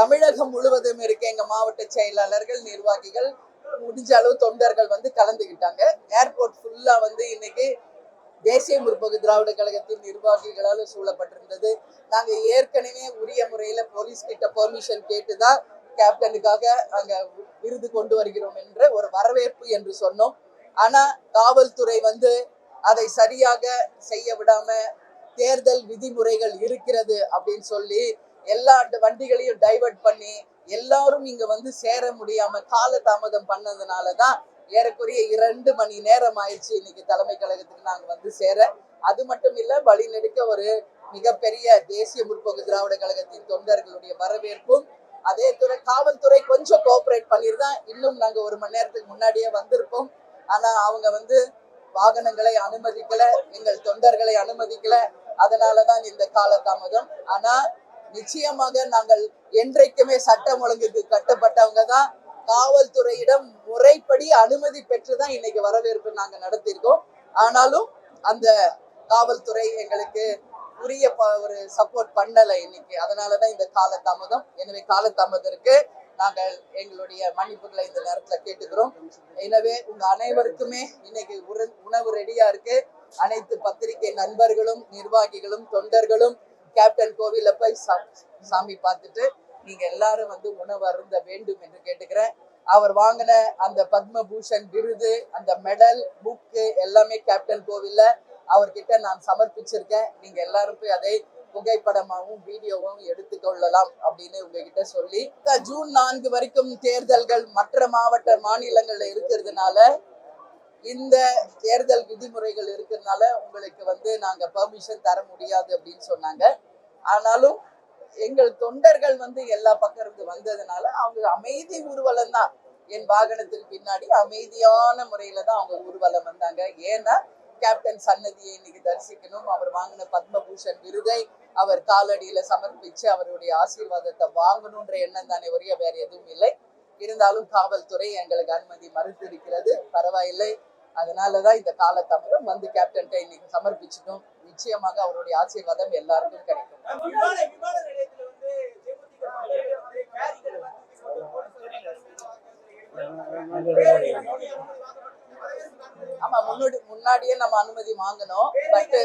தமிழகம் முழுவதும் இருக்க எங்க மாவட்ட செயலாளர்கள் நிர்வாகிகள் முடிஞ்ச அளவு தொண்டர்கள் வந்து கலந்துகிட்டாங்க. ஏர்போர்ட் ஃபுல்லா வந்து இன்னைக்கு தேசிய முற்போக்கு திராவிட கழகத்தின் நிர்வாகிகளால் சூழப்பட்டிருந்தது. நாங்க ஏற்கனவே உரிய முறையில போலீஸ் கிட்ட பெர்மிஷன் கேட்டுதான் கேப்டனுக்காக அங்க விருது கொண்டு வருகிறோம் என்ற ஒரு வரவேற்பு என்று சொன்னோம். ஆனா காவல்துறை வந்து அதை சரியாக செய்ய விடாம தேர்தல் விதிமுறைகள் இருக்கிறது அப்படின்னு சொல்லி எல்லா வண்டிகளையும் டைவர்ட் பண்ணி எல்லாரும் இங்க வந்து சேர முடியாம கால தாமதம் பண்ணதுனால தான் ஏறக்குறைய இரண்டு மணி நேரம் ஆயிடுச்சு இன்னைக்கு தலைமை கழகத்துக்கு நாங்க வந்து சேர. அது மட்டும் இல்ல வழிநெடுக்க ஒரு மிகப்பெரிய தேசிய முற்போக்கு திராவிட கழகத்தின் தொண்டர்களுடைய வரவேற்பும் அதே துறை காவல்துறை கொஞ்சம் கோஆபரேட் பண்ணிருந்தா இன்னும் நாங்க ஒரு மணி நேரத்துக்கு முன்னாடியே வந்திருப்போம். ஆனா அவங்க வந்து வாகனங்களை அனுமதிக்கல எங்கள் தொண்டர்களை அனுமதிக்கல. அதனாலதான் இந்த காலதாமதம் ஆனா நிச்சயமாக நாங்கள் என்றைக்குமே சட்டம் ஒழுங்குக்கு கட்டுப்பட்டவங்க தான். காவல்துறையிடம் முறைப்படி அனுமதி பெற்றுதான் இன்னைக்கு வரவேற்பு நாங்க நடத்தியிருக்கோம். ஆனாலும் அந்த காவல்துறை எங்களுக்கு உரிய ப- ஒரு சப்போர்ட் பண்ணலை இன்னைக்கு. அதனாலதான் இந்த காலத்தாமதம் எனவே காலதாமதத்திற்கு நாங்கள் எங்களுடைய மன்னிப்புகளை இந்த நேரத்துல கேட்டுக்கிறோம். எனவே உங்க அனைவருக்குமே இன்னைக்கு உணவு ரெடியா இருக்கு. அனைத்து பத்திரிகை நண்பர்களும் நிர்வாகிகளும் தொண்டர்களும் கேப்டன் கோவில போய் சாமி பார்த்துட்டு நீங்க எல்லாரும் வந்து உணவு அருந்த வேண்டும் என்று கேட்டுக்கிறேன். அவர் வாங்கின அந்த பத்மபூஷன் விருது அந்த மெடல் புக்கு எல்லாமே கேப்டன் கோவில்ல. அவர்கிட்ட நான் சமர்ப்பிச்சிருக்கேன். நீங்க எல்லாரும் போய் அதை புகைப்படமாகவும் வீடியோவும் எடுத்துக்கொள்ளலாம் அப்படின்னு உங்ககிட்ட சொல்லி ஜூன் நான்கு வரைக்கும் தேர்தல்கள் மற்ற மாவட்ட மாநிலங்கள்ல இருக்கிறதுனால இந்த தேர்தல் விதிமுறைகள் இருக்கிறதுனால உங்களுக்கு வந்து நாங்க பெர்மிஷன் தர முடியாது அப்படின்னு சொன்னாங்க. ஆனாலும் எங்கள் தொண்டர்கள் வந்து எல்லா பக்கம் இருந்து வந்ததுனால அவங்க அமைதி ஊர்வலம் தான். என் வாகனத்தின் பின்னாடி அமைதியான முறையில தான் அவங்க ஊர்வலம் வந்தாங்க. ஏன்னா கேப்டன் சன்னதியை இன்னைக்கு தரிசிக்கணும். அவர் வாங்கின பத்மபூஷன் விருதை அவர் காலடியில சமர்ப்பிச்சு அவருடைய ஆசீர்வாதத்தை வாங்கணுன்ற எண்ணம் தானே ஒரே வேற எதுவும் இல்லை. இருந்தாலும் காவல்துறை எங்களுக்கு அனுமதி மறுத்திருக்கிறது. பரவாயில்லை. அதனாலதான் இந்த காலதாமதம் வந்து கேப்டன்கிட்ட இன்னைக்கு சமர்ப்பிச்சிட்டோம். நிச்சயமாக அவருடைய ஆசீர்வாதம் எல்லாருக்கும் கிடைக்கும். ஆமா முன்னாடி முன்னாடியே நம்ம அனுமதி வாங்கினோம். பட்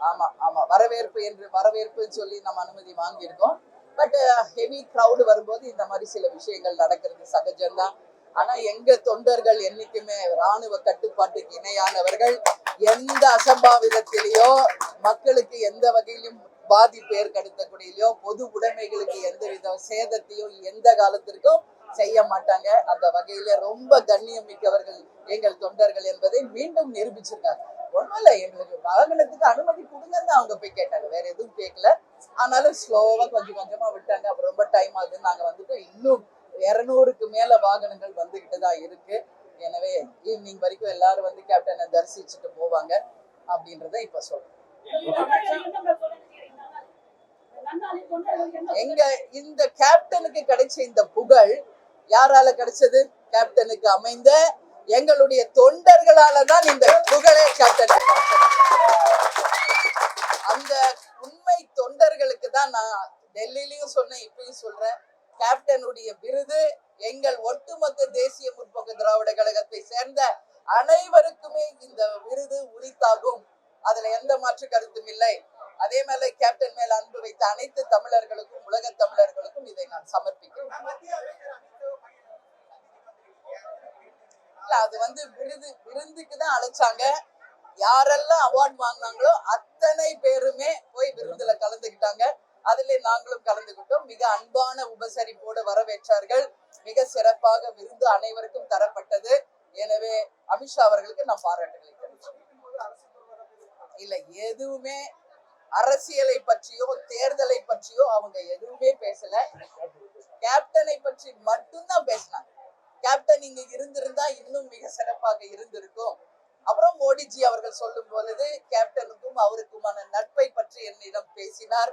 ஆமா ஆமா வரவேற்பு என்று வரவேற்பு சொல்லி நம்ம அனுமதி வாங்கியிருக்கோம். பட் ஹெவி crowd வரும்போது இந்த மாதிரி சில விஷயங்கள் நடக்கிறது சகஜம்தான். ஆனா எங்க தொண்டர்கள் என்னைக்குமே ராணுவ கட்டுப்பாட்டுக்கு இணையானவர்கள் எந்த அசம்பாவிதத்திலேயோ மக்களுக்கு எந்த வகையிலும் பாதிப்பு ஏற்படுத்தக்கூடியலையோ பொது உடைமைகளுக்கு எந்த வித சேதத்தையும் எந்த காலத்திற்கும் செய்ய மாட்டாங்க. அந்த வகையில ரொம்ப கண்ணியம் மிக்கவர்கள் எங்கள் தொண்டர்கள் என்பதை மீண்டும் நிரூபிச்சிருக்காங்க. ஒண்ணும் எங்களுக்கு வாகனத்துக்கு அனுமதி கொடுங்கன்னு அவங்க போய் கேட்டாங்க. வேற எதுவும் கேட்கல. ஆனாலும் ஸ்லோவா கொஞ்சம் கொஞ்சமா விட்டாங்க. அப்புறம் ரொம்ப டைம் ஆகுதுன்னு நாங்க வந்துட்டு இன்னும் இருநூறுக்கு மேல வாகனங்கள் வந்துகிட்டு தான் இருக்கு. எனவே ஈவினிங் வரைக்கும் எல்லாரும் வந்து கேப்டனை தரிசிச்சுட்டு போவாங்க அப்படின்றத இப்ப சொல்றேன் எங்க இந்த கேப்டனுக்கு கிடைச்ச இந்த புகழ் யாரால கிடைச்சது? கேப்டனுக்கு அமைந்த எங்களுடைய தொண்டர்களால தான் இந்த புகழே கேப்டன் அந்த உண்மை தொண்டர்களுக்கு தான் நான் டெல்லியிலயும் சொன்னேன் இப்பயும் சொல்றேன். கேப்டனுடைய விருது எங்கள் ஒட்டுமொத்த தேசிய முற்போக்கு திராவிட கழகத்தை சேர்ந்த அனைவருக்குமே இந்த விருது உரித்தாகும். அதுல எந்த மாற்று கருத்தும் இல்லை. அதே மேல கேப்டன் மேல அன்பு வைத்த அனைத்து தமிழர்களுக்கும் உலக தமிழர்களுக்கும் இதை நான் சமர்ப்பிக்கிறேன். அது வந்து விருது விருந்துக்கு தான் அழைச்சாங்க. யாரெல்லாம் அவார்ட் வாங்கினாங்களோ அத்தனை பேருமே போய் விருந்துல கலந்துக்கிட்டாங்க அதிலே நாங்களும் கலந்துக்கிட்டோம் மிக அன்பான உபசரிப்போடு வரவேற்றார்கள். மிக சிறப்பாக விருந்து அனைவருக்கும் தரப்பட்டது. எனவே அமித்ஷா அவர்களுக்கு நான் பாராட்டுகளை இல்ல எதுவுமே அரசியலை பற்றியோ தேர்தலை பற்றியோ அவங்க எதுவுமே பேசல. கேப்டனை பற்றி மட்டும்தான் பேசினாங்க. கேப்டன் இங்க இருந்திருந்தா இன்னும் மிக சிறப்பாக இருந்திருக்கும். அப்புறம் மோடிஜி அவர்கள் சொல்லும் பொழுது கேப்டனுக்கும் அவருக்குமான நட்பை பற்றி என்னிடம் பேசினார்.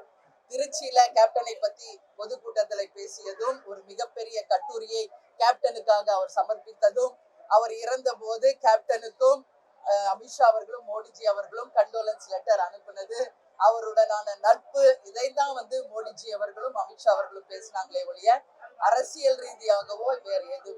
திருச்சியில கேப்டனை பத்தி பொதுக்கூட்டத்துல பேசியதும் ஒரு மிகப்பெரிய கட்டுரையை கேப்டனுக்காக அவர் சமர்ப்பித்ததும் அவர் இறந்த போது கேப்டனுக்கும் அமித்ஷா அவர்களும் மோடிஜி அவர்களும் கண்டோலன்ஸ் லெட்டர் அனுப்புனது. அவருடனான நட்பு இதைத்தான் வந்து மோடிஜி அவர்களும் அமித்ஷா அவர்களும் பேசினாங்களே ஒழிய அரசியல் ரீதியாகவோ வேறு எது